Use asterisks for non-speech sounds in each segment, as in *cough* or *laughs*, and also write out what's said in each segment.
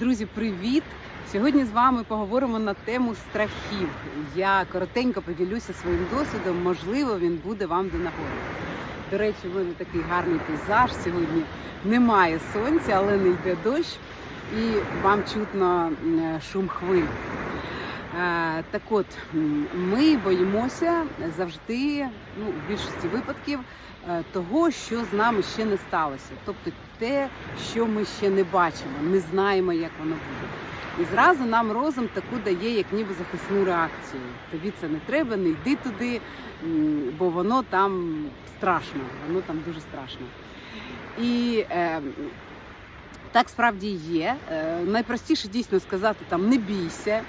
Друзі, привіт! Сьогодні з вами поговоримо на тему страхів. Я коротенько поділюся своїм досвідом. Можливо, він буде вам до нагоди. До речі, в мене такий гарний пейзаж. Сьогодні немає сонця, але не йде дощ, і вам чутно шум хвиль. Е, Так от, ми боїмося завжди, ну, в більшості випадків, е, того, що з нами ще не сталося. Тобто те, що ми ще не бачимо, не знаємо, як воно буде. І зразу нам розум таку дає, як ніби захисну реакцію. Тобі це не треба, не йди туди, бо воно там страшно, воно там дуже страшно. І е, так справді є. Е, найпростіше дійсно сказати там не бійся.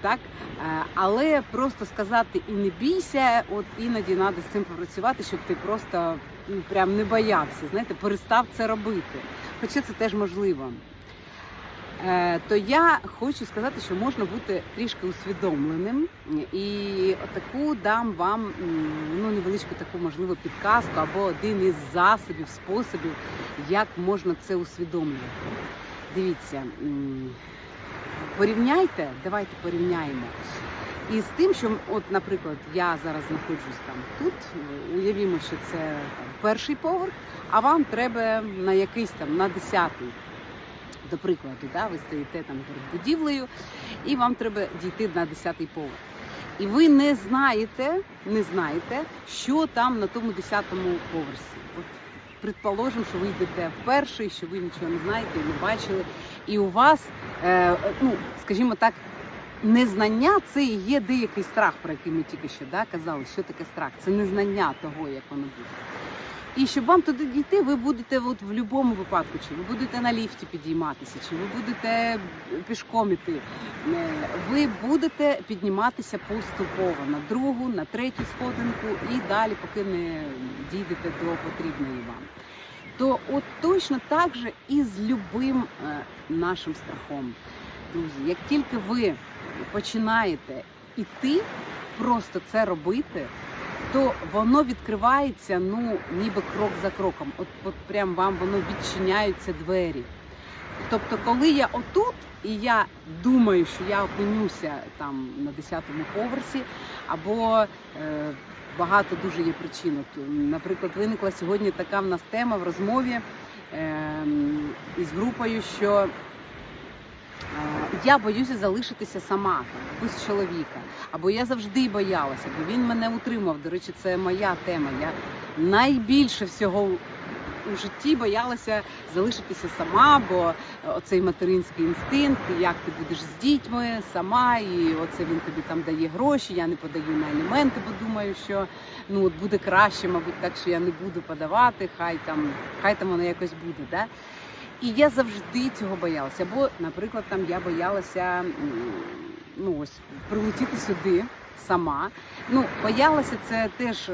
Так, Е, але просто сказати і не бійся, от іноді треба з цим попрацювати, щоб ти просто прям не боявся. Знаєте, перестав це робити. Хоча це теж можливо. Е, То я хочу сказати, що можна бути трішки усвідомленим, і таку дам вам ну невеличку таку можливо підказку або один із засобів, способів, як можна це усвідомлювати. Дивіться, порівняйте, давайте порівняємо. І з тим, що, от, наприклад, я зараз знаходжусь там тут, уявімо, що це там, перший поверх, а вам треба на якийсь там на десятий. До прикладу, да, ви стоїте там перед будівлею, і вам треба дійти на 10-й поверх. І ви не знаєте, не знаєте, що там на тому 10-му поверсі. От предположимо, що ви йдете в перший, що ви нічого не знаєте, і не бачили. І у вас, е, ну, скажімо так, незнання це і є деякий страх, про який ми тільки що да, казали, що таке страх. Це незнання того, як воно буде. І щоб вам туди дійти, ви будете от в будь-якому випадку, чи ви будете на ліфті підійматися, чи ви будете пішком іти. Е, Ви будете підніматися поступово на другу, на третю сходинку і далі, поки не дійдете до потрібної вам. То от точно так же і з любим е, нашим страхом. Друзі, як тільки ви починаєте іти, просто це робити, то воно відкривається, ну ніби крок за кроком. От, от прям вам воно відчиняються двері. Тобто, коли я отут, і я думаю, що я опинюся там на 10-му поверсі, або е, багато дуже є причин. От, Наприклад, виникла сьогодні така в нас тема в розмові е, із групою, що Е, я боюся залишитися сама без чоловіка. Або я завжди боялася, бо він мене утримав. До речі, це моя тема. Я найбільше всього у житті боялася залишитися сама, бо оцей материнський інстинкт, як ти будеш з дітьми сама, і оце він тобі там дає гроші. Я не подаю на аліменти, бо думаю, що ну от буде краще, мабуть, так що я не буду подавати. Хай там, хай там воно якось буде. Да? І я завжди цього боялася. Бо, наприклад, там я боялася ну ось прилетіти сюди сама. Ну, боялася це теж.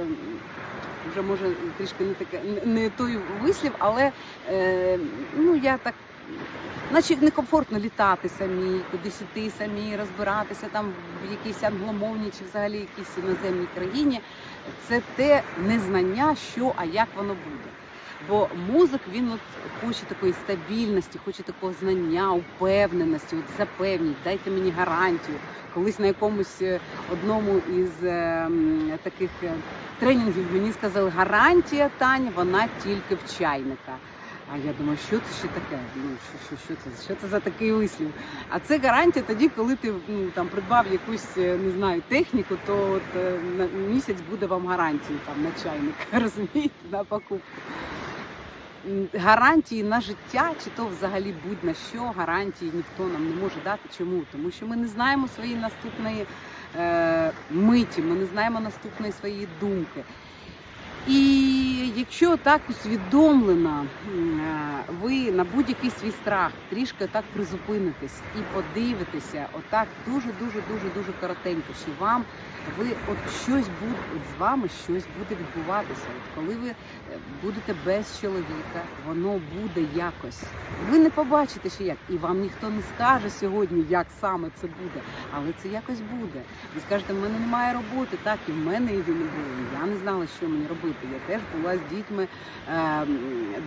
Вже може трішки не таке не той вислів, але е, ну я так, наче некомфортно літати самі, кудись іти самі, розбиратися там в якійсь англомовній чи взагалі якійсь іноземній країні. Це те незнання, що, а як воно буде. Бо мозок він от хоче такої стабільності, хоче такого знання, упевненості. От запевніть, дайте мені гарантію. Колись на якомусь е, одному із е, таких е, тренінгів мені сказали, гарантія Таня, вона тільки в чайника. А я думаю, що це ще таке? Ну що, що, що це? Що це за такий вислів? А це гарантія тоді, коли ти ну там придбав якусь е, не знаю техніку, то от на місяць буде вам гарантії там на чайник, *laughs* розумієте, на покупку. Гарантії на життя, чи то взагалі будь-на що гарантії ніхто нам не може дати. Чому? Тому що ми не знаємо своєї наступної е, миті, ми не знаємо наступної своєї думки. І якщо так усвідомлено е, ви на будь-який свій страх трішки так призупинитесь і подивитеся, отак дуже дуже дуже дуже коротенько, що вам ви от щось буде от з вами щось буде відбуватися. От коли ви е, будете без чоловіка, воно буде якось. Ви не побачите ще як, і вам ніхто не скаже сьогодні, як саме це буде, але це якось буде. Ви скажете, в мене немає роботи, так і в мене її не було. Я не знала, що мені робити. Я теж була дітьми е,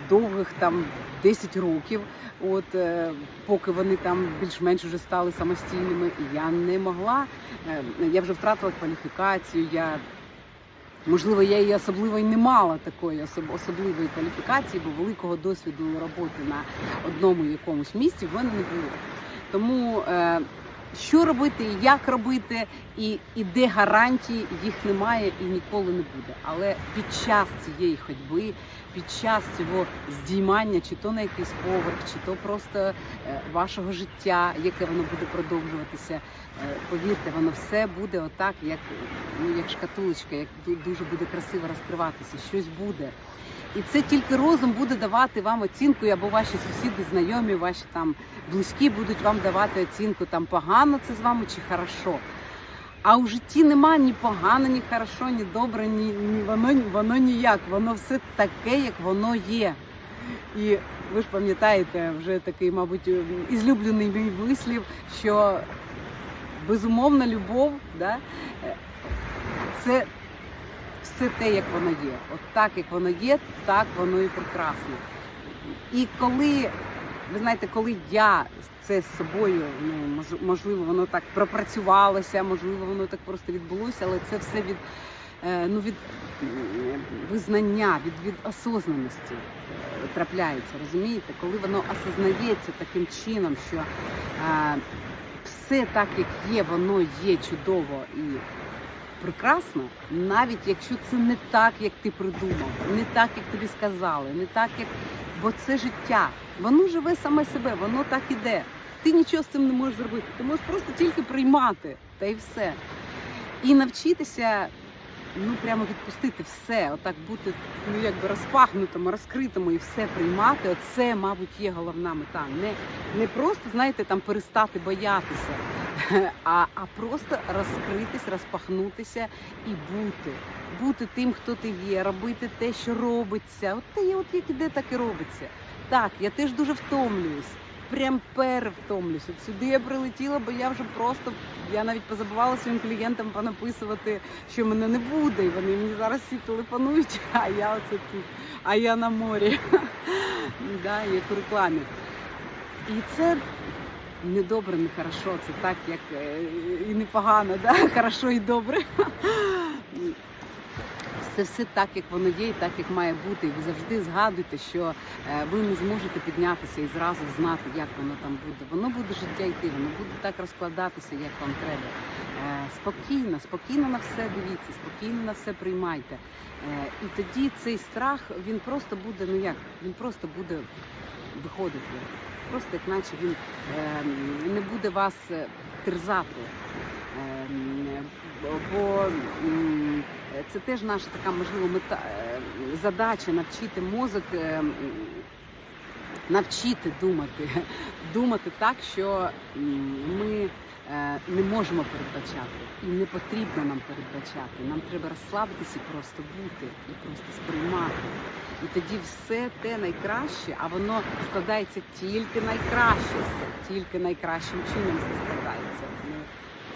довгих там 10 років, от е, поки вони там більш-менш вже стали самостійними. Я не могла, е, я вже втратила кваліфікацію. Я Можливо, я її особливо й не мала такої особ- особливої кваліфікації, бо великого досвіду роботи на одному якомусь місці в мене не було. Тому е, що робити, як робити, і, і де гарантії, їх немає і ніколи не буде. Але під час цієї ходьби, під час цього здіймання, чи то на якийсь поверх, чи то просто е, вашого життя, яке воно буде продовжуватися, повірте, воно все буде отак, як, ну, як шкатулочка, як дуже буде красиво розкриватися, щось буде. І це тільки розум буде давати вам оцінку, або ваші сусіди, знайомі, ваші там близькі будуть вам давати оцінку, там погано це з вами чи хорошо. А у житті нема ні погано, ні хорошо, ні добре, ні, ні воно, воно ніяк. Воно все таке, як воно є. І ви ж пам'ятаєте, вже такий, мабуть, ізлюблений мій вислів, що безумовна любов, да, е, це все те, як воно є. От так, як воно є, так воно і прекрасно. І коли, ви знаєте, коли я це з собою, ну можливо, воно так пропрацювалося, можливо, воно так просто відбулося, але це все від, е, ну, від визнання, від, від осознаності е, трапляється. Розумієте, коли воно осознається таким чином, що е, все так, як є, воно є чудово і прекрасно, навіть якщо це не так, як ти придумав, не так, як тобі сказали, не так, як бо це життя. Воно живе саме себе, воно так іде. Ти нічого з цим не можеш зробити. Ти можеш просто тільки приймати, та й все. І навчитися ну прямо відпустити все, отак бути ну якби розпахнутому, розкритому і все приймати. Оце, мабуть, є головна мета. Не, не просто, знаєте, там перестати боятися, а, а просто розкритись, розпахнутися і бути. Бути тим, хто ти є, робити те, що робиться. От те от як іде, так і робиться. Так, я теж дуже втомлююсь. Прям перевтомлююсь. От сюди я прилетіла, бо я вже просто я навіть позабувала своїм клієнтам понаписувати, що мене не буде. І вони мені зараз всі телефонують, *laughs* а я оце тут, а я на морі. *laughs* да, як у рекламі. І це не добре, не хорошо. Це так, як е, і непогано, да? *laughs* хорошо і добре. Це все так, як воно є, і так, як має бути. І ви завжди згадуйте, що е, ви не зможете піднятися і зразу знати, як воно там буде. Воно буде життя йти, воно буде так розкладатися, як вам треба. Е, Спокійно, спокійно на все дивіться, спокійно на все приймайте. Е, І тоді цей страх він просто буде, ну як, він просто буде виходити. Просто як наче він е, не буде вас терзати. Е, Бо це теж наша така можливо мета е, задача навчити мозок, е, навчити думати, *laughs* думати так, що ми е, не можемо передбачати і не потрібно нам передбачати. Нам треба розслабитися і просто бути, і просто сприймати. І тоді все те найкраще, а воно складається тільки найкраще, тільки найкращим чином все складається.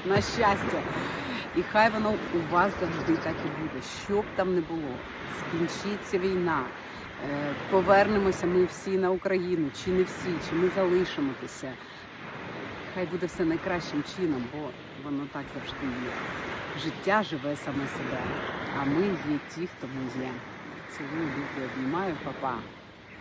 На щастя. І хай воно у вас завжди так і буде. Що б там не було, скінчиться війна, е, повернемося ми всі на Україну, чи не всі, чи ми залишимося. Хай буде все найкращим чином, бо воно так завжди є. Життя живе саме себе, а ми є ті, хто ми є. Цілую, люблю, обіймаю, папа.